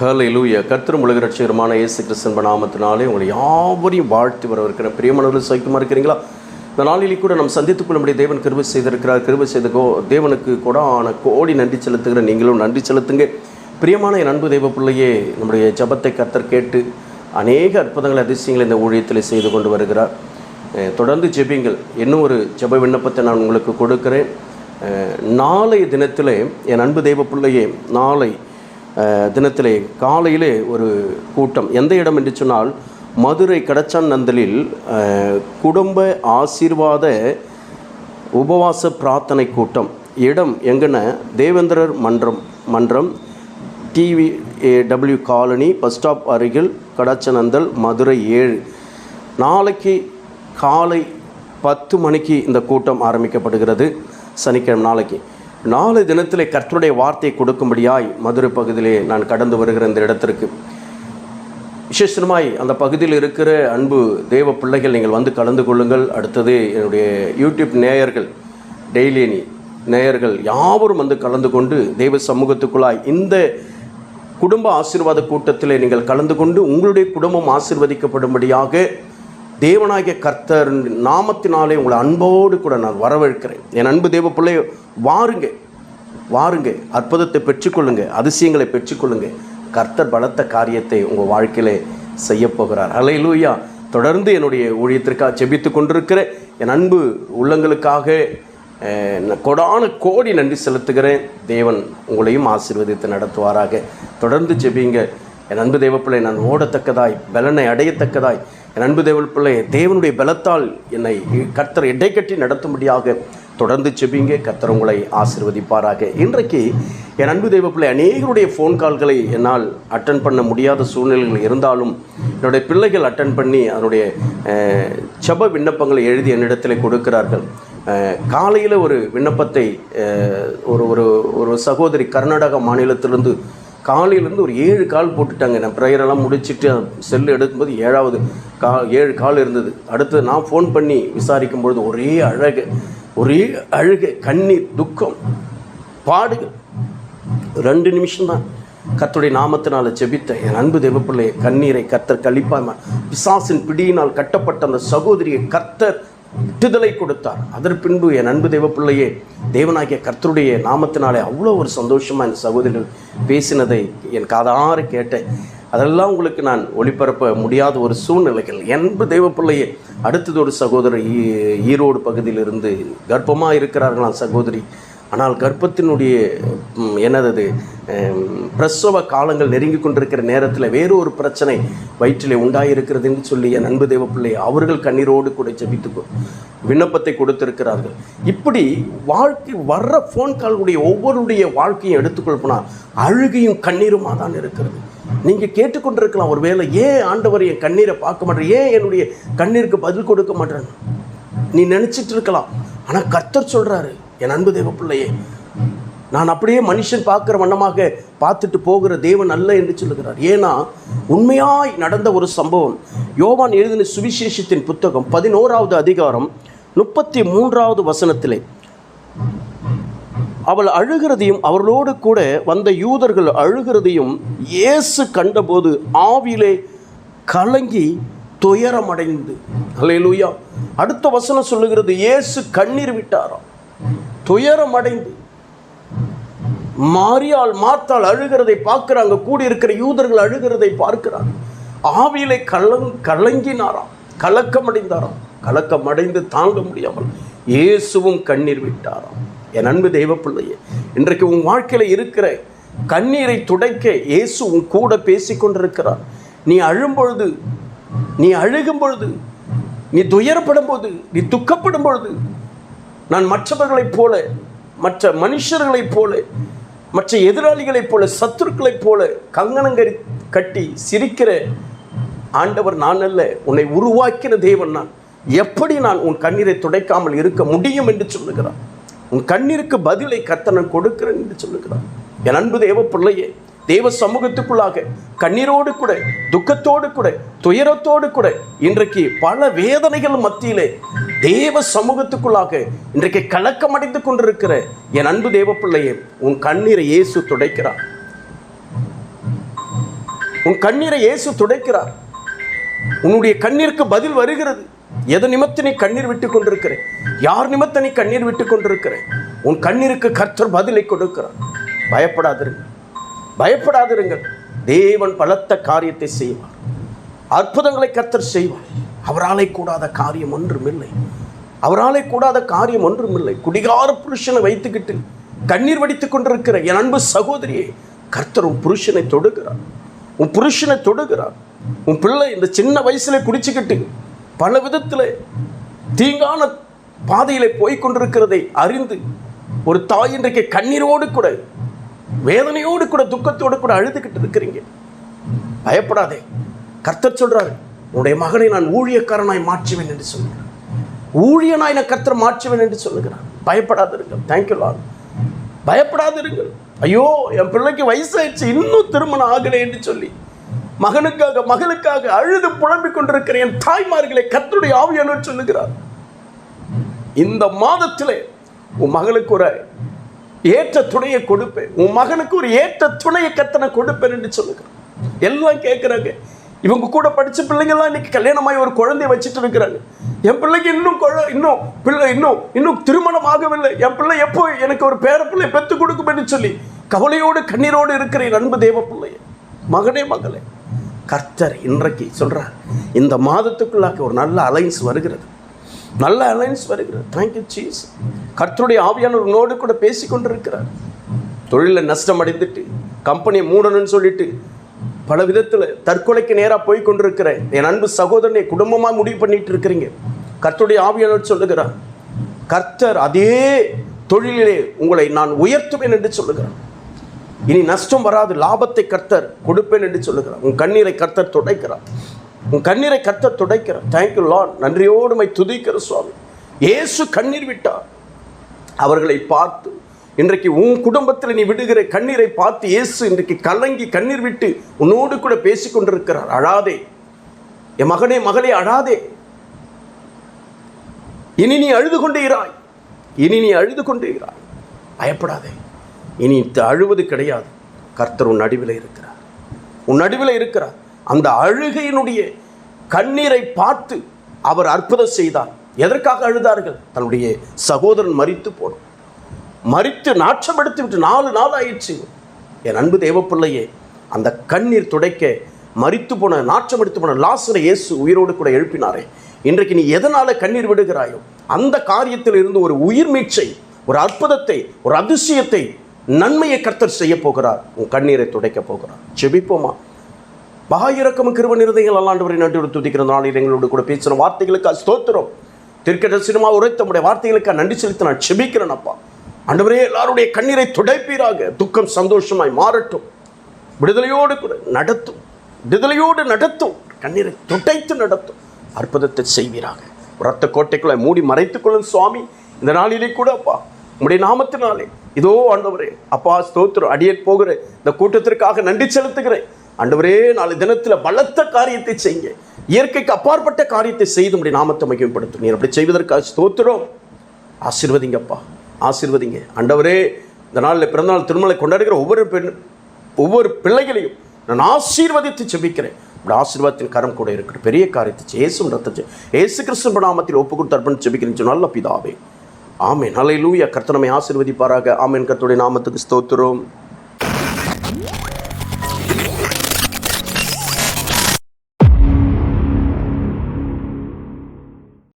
ஹalleluya கர்த்தரும் உலக ரட்சகருமான இயேசு கிறிஸ்தன் நாமத்தினாலே உங்களை யாவரையும் வாழ்த்தி வரவிருக்கிற பிரியமானவர்கள் சைக்குமா இருக்கிறீங்களா? இந்த நாளிலே கூட நாம் சந்தித்துக் கொள்ளும்படி தேவன் கிருபை செய்திருக்கிறார். கிருபை செய்த கோ தேவனுக்கு கொடான கோடி நன்றி செலுத்துகிற நீங்களும் நன்றி செலுத்துங்க. பிரியமான என் அன்பு தெய்வ பிள்ளையே நம்முடைய ஜபத்தை கத்தர் கேட்டு அநேக அற்புதங்கள் அதிசயங்களை இந்த ஊழியத்தில் செய்து கொண்டு வருகிறார். தொடர்ந்து ஜெபிங்கள் இன்னும் ஒரு ஜெப விண்ணப்பத்தை நான் உங்களுக்கு கொடுக்கிறேன். நாளைய தினத்தில் என் அன்பு தெய்வ பிள்ளையே நாளை தினத்திலே காலையிலே ஒரு கூட்டம். எந்த இடம் என்று சொன்னால் மதுரை கடச்சான் நந்தலில் குடும்ப ஆசீர்வாத உபவாச பிரார்த்தனை கூட்டம். இடம் எங்கன்னா தேவேந்திரர் மன்றம் மன்றம் TV W colony bus stop அருகில் கடச்சநந்தல் மதுரை ஏழு. நாளைக்கு காலை பத்து மணிக்கு இந்த கூட்டம் ஆரம்பிக்கப்படுகிறது. சனிக்கிழமை நாளைக்கு. நாலு தினத்திலே கர்த்தருடைய வார்த்தை கொடுக்கும்படியாய் மதுரை பகுதியிலே நான் கடந்து வருகிற இந்த இடத்திற்கு. விசேஷமாய் அந்த பகுதியில் இருக்கிற அன்பு தேவ பிள்ளைகள் நீங்கள் வந்து கலந்து கொள்ளுங்கள். அடுத்தது என்னுடைய யூடியூப் நேயர்கள் டெய்லி நேயர்கள் யாவரும் வந்து கலந்து கொண்டு தெய்வ சமூகத்துக்குள்ளாய் இந்த குடும்ப ஆசீர்வாத கூட்டத்தில் நீங்கள் கலந்து கொண்டு உங்களுடைய குடும்பம் ஆசீர்வதிக்கப்படும்படியாக தேவனாகிய கர்த்தர் நாமத்தினாலே உங்களை அன்போடு கூட நான் வரவேற்கிறேன். என் அன்பு தேவ பிள்ளை வாருங்க வாருங்க அற்புதத்தை பெற்றுக்கொள்ளுங்க அதிசயங்களை பெற்றுக்கொள்ளுங்க. கர்த்தர் பலத்த காரியத்தை உங்கள் வாழ்க்கையிலே செய்ய போகிறார். லூயா தொடர்ந்து என்னுடைய ஊழியத்திற்காக செபித்து கொண்டிருக்கிற என் அன்பு உள்ளங்களுக்காக கொடான கோடி நன்றி செலுத்துகிறேன். தேவன் உங்களையும் ஆசீர்வதித்து நடத்துவாராக. தொடர்ந்து ஜெபிங்க. என் அன்பு தேவப்பிள்ளை நான் ஓடத்தக்கதாய் பலனை அடையத்தக்கதாய். என் அன்பு தேவப்பிள்ளை தேவனுடைய பலத்தால் என்னை கர்த்தர் இடைக்கட்டி நடத்தும்படியாக தொடர்ந்து செபிங்க கத்தர் உங்களை ஆசீர்வதிப்பாராக. இன்றைக்கு என் அன்பு தெய்வப்பிள்ளை அநேகருடைய ஃபோன் கால்களை என்னால் அட்டன் பண்ண முடியாத சூழ்நிலைகள் இருந்தாலும் என்னுடைய பிள்ளைகள் அட்டன் பண்ணி அதனுடைய செப விண்ணப்பங்களை எழுதி என்னிடத்தில் கொடுக்கிறார்கள். காலையில் ஒரு விண்ணப்பத்தை ஒரு ஒரு ஒரு சகோதரி கர்நாடகா மாநிலத்திலிருந்து காலையிலேருந்து ஒரு ஏழு கால் போட்டுட்டாங்க. நான் ப்ரேயரெல்லாம் முடிச்சுட்டு செல்லு எடுக்கும்போது ஏழாவது கா ஏழு கால் இருந்தது. அடுத்து நான் ஃபோன் பண்ணி விசாரிக்கும் பொழுது ஒரே அழகு. ஒரே அழுகை கண்ணீர் துக்கம் பாடுகள். ரெண்டு நிமிஷம்தான். கர்த்தருடைய நாமத்தினால் ஜெபித்த என் அன்பு தேவப்பிள்ளையை கண்ணீரை கர்த்தர் கழிப்பாம பிசாசின் பிடியினால் கட்டப்பட்ட அந்த சகோதரியை கர்த்தர் விட்டுதலை கொடுத்தார். அதற்கு பின்பு என் அன்பு தேவப்பிள்ளையே தேவனாகிய கர்த்தருடைய நாமத்தினாலே அவ்வளோ ஒரு சந்தோஷமாக என் சகோதரிகள் பேசினதை என் காதார கேட்டேன். அதெல்லாம் உங்களுக்கு நான் ஒளிபரப்ப முடியாத ஒரு சூழ்நிலைகள். என்பு தெய்வப்பிள்ளையே அடுத்தது ஒரு சகோதரி ஈ- ஈரோடு பகுதியிலிருந்து கர்ப்பமாக இருக்கிறார்களாம் சகோதரி. ஆனால் கர்ப்பத்தினுடைய என்னது பிரசவ காலங்கள் நெருங்கி கொண்டிருக்கிற நேரத்தில் வேறு ஒரு பிரச்சனை வயிற்றிலே உண்டாயிருக்கிறதுன்னு சொல்லி என் அன்பு தேவப்பிள்ளை அவர்கள் கண்ணீரோடு கூட ஜபித்து விண்ணப்பத்தை கொடுத்திருக்கிறார்கள். இப்படி வாழ்க்கை வர்ற ஃபோன் கால்களுடைய ஒவ்வொருடைய வாழ்க்கையும் எடுத்துக்கொள் போனால் அழுகையும் கண்ணீருமாக தான் இருக்கிறது. நீங்கள் கேட்டுக்கொண்டிருக்கலாம் ஒருவேளை ஏன் ஆண்டவர் என் கண்ணீரை பார்க்க மாட்டேன்? ஏன் என்னுடைய கண்ணீருக்கு பதில் கொடுக்க மாட்டேன்? நீ நினச்சிட்டு இருக்கலாம். ஆனால் கர்த்தர் சொல்கிறாரு என் அன்பு தேவ பிள்ளையே நான் அப்படியே மனுஷன் பார்க்குற வண்ணமாக பார்த்துட்டு போகிற தேவன் அல்ல என்று சொல்லுகிறார். ஏன்னா உண்மையாய் நடந்த ஒரு சம்பவம். யோவான் எழுதின சுவிசேஷத்தின் புத்தகம் பதினோராவது அதிகாரம் முப்பத்தி மூன்றாவது வசனத்திலே அவள் அழுகிறதையும் அவர்களோடு கூட வந்த யூதர்கள் அழுகிறதையும் இயேசு கண்டபோது ஆவிலே கலங்கி துயரமடைந்து. அலையலூயா அடுத்த வசனம் சொல்லுகிறது இயேசு கண்ணீர் விட்டாராம். துயரமடைந்து. மாரியால் மாத்தால் அழுகிறதை பார்க்கிறாங்க கூடியிருக்கிற யூதர்கள் அழுகிறதை பார்க்கிறாங்க ஆவியிலே கலங் கலங்கினாராம் கலக்கமடைந்தாராம். கலக்கமடைந்து தாங்க முடியாமல் இயேசுவும் கண்ணீர் விட்டாராம். என் அன்பு தெய்வ பிள்ளையே இன்றைக்கு உன் வாழ்க்கையில் இருக்கிற கண்ணீரை துடைக்க இயேசு உன் கூட பேசி கொண்டிருக்கிறார். நீ அழும்பொழுது நீ அழுகும் பொழுது நீ துயரப்படும் போது நீ துக்கப்படும் பொழுது நான் மற்றவர்களைப் போல மற்ற மனுஷர்களைப் போல மற்ற எதிராளிகளைப் போல சத்துருக்களைப் போல கங்கணங்கரி கட்டி சிரிக்கிற ஆண்டவர் நான் அல்ல. உன்னை உருவாக்கின தேவன் நான். எப்படி நான் உன் கண்ணீரை துடைக்காமல் இருக்க முடியும் என்று சொல்லுகிறான் உன் கண்ணீருக்கு பதிலை கத்தனம் கொடுக்கிறேன் என்று சொல்லுகிறான் என் அன்பு தேவ பிள்ளையே தேவ சமூகத்துக்குள்ளாக கண்ணீரோடு கூட துக்கத்தோடு கூட துயரத்தோடு கூட இன்றைக்கு பல வேதனைகள் மத்தியிலே தேவ சமூகத்துக்குள்ளாக இன்றைக்கு கலக்கம் அடைந்து கொண்டிருக்கிற என் அன்பு தேவ பிள்ளையே உன் கண்ணீரை இயேசு துடைக்கிறார். உன் கண்ணீரை இயேசு துடைக்கிறார். உன்னுடைய கண்ணீருக்கு பதில் வருகிறது. எது நிமித்த நீ கண்ணீர் விட்டு கொண்டிருக்கிறேன்? யார் நிமித்த நீ கண்ணீர் விட்டு கொண்டிருக்கிறேன்? உன் கண்ணீருக்கு கர்த்தர் பதிலை கொடுக்கிறார். பயப்படாதிருங்கள். பயப்படாதிருங்கள். தேவன் பலத்த காரியத்தை செய்வார். அற்புதங்களை கர்த்தர் செய்வார். அவராலே கூடாத காரியம் ஒன்றுமில்லை அவராலே கூடாத காரியம் ஒன்றுமில்லை குடிகார புருஷனை வைத்துக்கிட்டு கண்ணீர் வடித்துக் கொண்டிருக்கிற என் அன்பு சகோதரியே கர்த்தர் உன் புருஷனை தொடுகிறார். உன் புருஷனை தொடுகிறார். உன் பிள்ளை இந்த சின்ன வயசுல குடிச்சுக்கிட்டு பல விதத்தில் தீங்கான பாதையிலே போய்கொண்டிருக்கிறதை அறிந்து ஒரு தாய் இன்றைக்கு கண்ணீரோடு கூட வேதனையோடு கூட துக்கத்தோடு கூட அழுதுகிட்டு இருக்கிறீங்க. பயப்படாதே. கர்த்தர் சொல்றாரு உன்னுடைய மகனை நான் ஊழியக்காரனாய் மாற்றுவேன் என்று சொல்லுகிறேன் ஊழியனாய் நான் கர்த்தர் மாற்றுவேன் என்று சொல்லுகிறான் பயப்படாதிருங்கள். தேங்க்யூ லால் பயப்படாதிருங்கள். ஐயோ என் பிள்ளைக்கு வயசாயிடுச்சு இன்னும் திருமணம் ஆகலை என்று சொல்லி மகனுக்காக மகளுக்காக அழுது புலம்பிக் கொண்டிருக்கிற என் தாய்மார்களை கத்தருடைய ஆவியானவர் சொல்லுகிறார்? இந்த மாதத்திலே உன் மகளுக்கு ஒரு ஏற்ற துணையை கொடுப்பேன். உன் மகனுக்கு ஒரு ஏற்ற துணையை கத்தனை கொடுப்பேன் என்று சொல்லுகிறார். எல்லாம் கேட்குறாங்க. இவங்க கூட படிச்ச பிள்ளைங்கள்லாம் இன்னைக்கு கல்யாணமாய் ஒரு குழந்தைய வச்சுட்டு இருக்கிறாங்க. என் பிள்ளைக்கு இன்னும் குழ இன்னும் பிள்ளை இன்னும் இன்னும் திருமணம் ஆகவில்லை. என் பிள்ளை எப்போ எனக்கு ஒரு பேர பிள்ளை பெற்று கொடுக்கும் என்று சொல்லி கவலையோடு கண்ணீரோடு இருக்கிற என் அன்பு தேவ பிள்ளைய. மகனே மகளே கர்த்தர் இன்றைக்கு சொல்கிறார் இந்த மாதத்துக்குள்ளாக்க ஒரு நல்ல அலைன்ஸ் வருகிறது. நல்ல அலைன்ஸ் வருகிறது. தேங்க்யூ சீஸ் கர்த்தருடைய ஆவியானவர் உன்னோடு கூட பேசி கொண்டிருக்கிறார். தொழிலில் நஷ்டம் அடைந்துட்டு கம்பெனியை மூடணும்னு சொல்லிட்டு பல விதத்தில் தற்கொலைக்கு நேராக போய் கொண்டிருக்கிற என் அன்பு சகோதரனை குடும்பமாக முடிவு பண்ணிட்டு இருக்கிறீங்க. கர்த்தருடைய ஆவியானவர் சொல்லுகிறார் கர்த்தர் அதே தொழிலிலே உங்களை நான் உயர்த்துவேன் என்று சொல்லுகிறான் இனி நஷ்டம் வராது லாபத்தை கர்த்தர் கொடுப்பேன் என்று சொல்லுகிறார். உன் கண்ணீரை கர்த்தர் துடைக்கிறார். உன் கண்ணீரை கர்த்தர் துடைக்கிறார். தேங்க்யூ லார்ட் நன்றியோடு மை துதிக்கிற சுவாமி. இயேசு கண்ணீர் விட்டார். அவர்களை பார்த்து இன்றைக்கு உன் குடும்பத்தில் நீ விடுகிற கண்ணீரை பார்த்து இயேசு இன்றைக்கு கலங்கி கண்ணீர் விட்டு உன்னோடு கூட பேசிக்கொண்டிருக்கிறார் அழாதே. என் மகனே மகளே அழாதே. இனி நீ அழுது கொண்டே இராய். இனி நீ அழுது கொண்டே இராய். பயப்படாதே. இனி அழுவது கிடையாது. கர்த்தர் உன் நடுவில் இருக்கிறார். உன் நடுவில் இருக்கிறார். அந்த அழுகையினுடைய கண்ணீரை பார்த்து அவர் அற்புதம் செய்தார். எதற்காக அழுதார்கள்? தன்னுடைய சகோதரன் மறித்து போனோம் மறித்து நாற்றம் எடுத்து விட்டு நாலு நாள் ஆயிடுச்சு. என் அன்பு தேவப்பிள்ளையே அந்த கண்ணீர் துடைக்க மறித்து போன நாற்றம் எடுத்து போன லாசரை இயேசு உயிரோடு கூட எழுப்பினாரே. இன்றைக்கு நீ எதனால் கண்ணீர் விடுகிறாயோ அந்த காரியத்தில் இருந்து ஒரு உயிர் மீட்சை ஒரு அற்புதத்தை ஒரு அதிசயத்தை நன்மையை கர்த்தர் செய்ய போகிறார். உன் கண்ணீரை துடைக்க போகிறார். ஜெபிப்போமா? இறக்கம் கிருப நிறதைகள் அல்லாண்டவரை நன்றி துதிக்கிற நாளில் எங்களோடு கூட பேசின வார்த்தைகளுக்கு ஸ்தோத்திரம். திருக்கட்ட சினிமா உரைத்த உடைய வார்த்தைகளுக்கு நன்றி செலுத்த நான் செபிக்கிறேன் அப்பா. ஆண்டவரே எல்லாருடைய கண்ணீரை துடைப்பீராக. துக்கம் சந்தோஷமாய் மாறட்டும். விடுதலையோடு கூட நடத்தும். விடுதலையோடு நடத்தும். கண்ணீரை துடைத்து நடத்தும். அற்புதத்தை செய்வீராக. ரத்த கோட்டைக்குள்ளே மூடி மறைத்துக்கொள்ளும் சுவாமி இந்த நாளிலே கூட அப்பா. உம்முடைய நாமத்தினாலே. இதோ ஆண்டவரே அப்பா ஸ்தோத்திரம். அடியேன் போகிற இந்த கூட்டத்திற்காக நன்றி செலுத்துகிறேன். ஆண்டவரே நாளை தினத்தில் பலத்த காரியத்தை செய்யுங்க. இயற்கைக்கு அப்பாற்பட்ட காரியத்தை செய்து உடைய நாமத்தை மகிமைப்படுத்தும் நீர் அப்படி செய்வதற்காக ஸ்தோத்திரம். ஆசீர்வதிங்கப்பா. ஆசீர்வதிங்க. ஆண்டவரே இந்த நாளில் பிறந்தநாள் திருமலை கொண்டாடுகிற ஒவ்வொரு பெண் ஒவ்வொரு பிள்ளைகளையும் நான் ஆசீர்வதித்து செபிக்கிறேன் இப்படி ஆசீர்வாதத்தின் கரம் கூட இருக்கட்டும். பெரிய காரியத்தை செய்ய. இயேசு ரத்தத்தை ஏசு கிறிஸ்து நாமத்தில் ஒப்பு கொடுத்து அர்ப்பணித்து செபிக்கிறேன் நல்ல பிதாவே. ஆமேன். ஹalleluya கர்த்தனமை நம்மை ஆசீர்வதிப்பாராக. ஆமென். கர்த்தருடைய நாமத்துக்கு ஸ்தோத்திரம்.